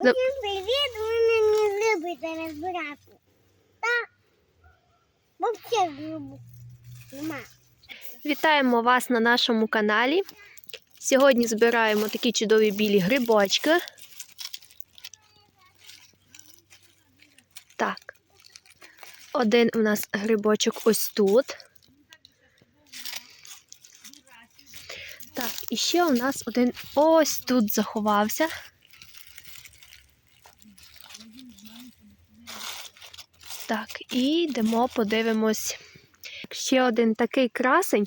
Да. Привіт, мене не любите розбирати. Та взагалі. Нема. Вітаємо вас на нашому каналі. Сьогодні збираємо такі чудові білі грибочки. Так. Один у нас грибочок ось тут. Так, і ще у нас один ось тут заховався. Так, і йдемо, подивимось. Ще один такий красень.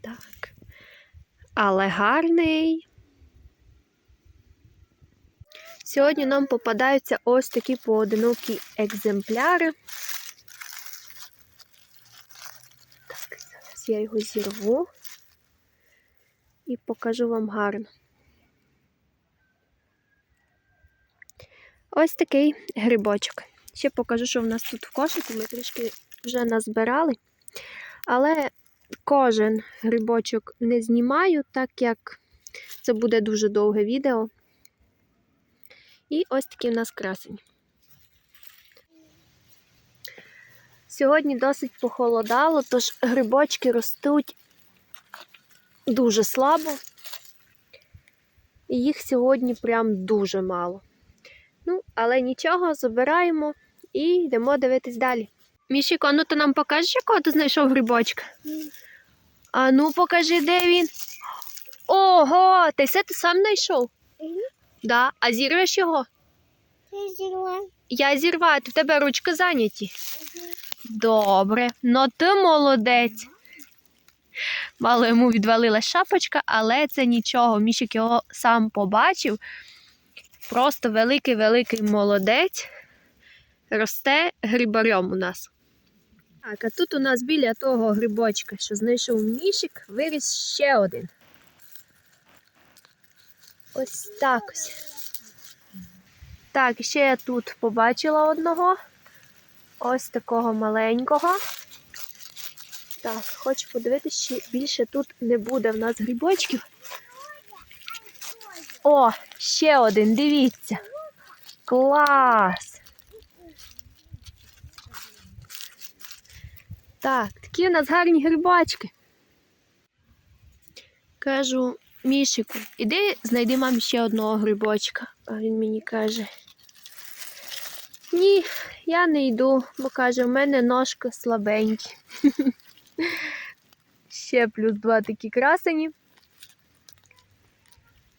Так. Але гарний. Сьогодні нам попадаються ось такі поодинокі екземпляри. Так, зараз я його зірву і покажу вам гарно. Ось такий грибочок. Ще покажу, що в нас тут в кошику. Ми трішки вже назбирали. Але кожен грибочок не знімаю, так як це буде дуже довге відео. І ось такий в нас красень. Сьогодні досить похолодало, тож грибочки ростуть дуже слабо. І їх сьогодні прям дуже мало. Ну, але нічого, забираємо і йдемо дивитись далі. Мішіко, ну ти нам покажеш, якого ти знайшов грибочка? А ну покажи, де він. Ого, ти все ти сам знайшов? Мгм. Да. А зірвеш його? Ти зірвав. Я зірваю, в тебе ручки зайняті. Добре, ну ти молодець. Мало йому відвалила шапочка, але це нічого. Мішик його сам побачив. Просто великий-великий молодець. Росте грибарем у нас. Так, а тут у нас біля того грибочка, що знайшов мішик, виріс ще один. Ось так ось. Так, ще я тут побачила одного. Ось такого маленького. Так, хочу подивитися, чи більше тут не буде в нас грибочків. О, ще один, дивіться. Клас! Так, такі у нас гарні грибочки. Кажу Мішику, іди знайди мамі ще одного грибочка. А він мені каже. Ні, я не йду, бо каже, в мене ножки слабенькі. Ще плюс два такі красені.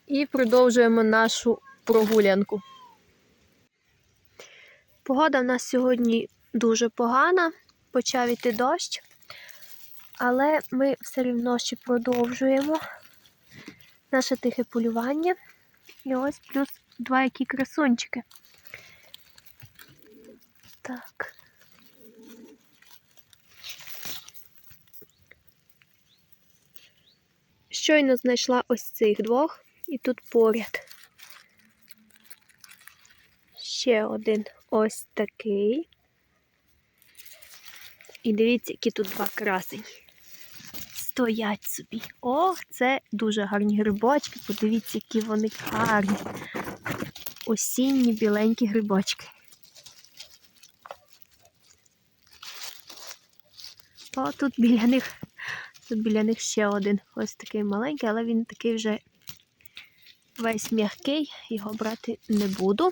І продовжуємо нашу прогулянку. Погода в нас сьогодні дуже погана, почав іти дощ, але ми все рівно ще продовжуємо наше тихе полювання. І ось плюс два які красунчики. Так. Щойно знайшла ось цих двох і тут поряд. Ще один ось такий. І дивіться, які тут два красені. Стоять собі. О, це дуже гарні грибочки. Подивіться, які вони гарні. Осінні біленькі грибочки. О, тут біля них, тут біля них ще один. Ось такий маленький, але він такий вже весь м'який, його брати не буду.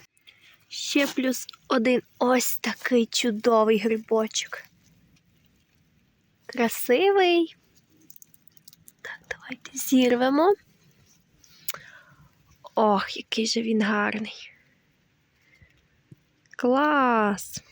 Ще плюс один ось такий чудовий грибочок. Красивий. Так, давайте зірвемо. Ох, який же він гарний. Клас!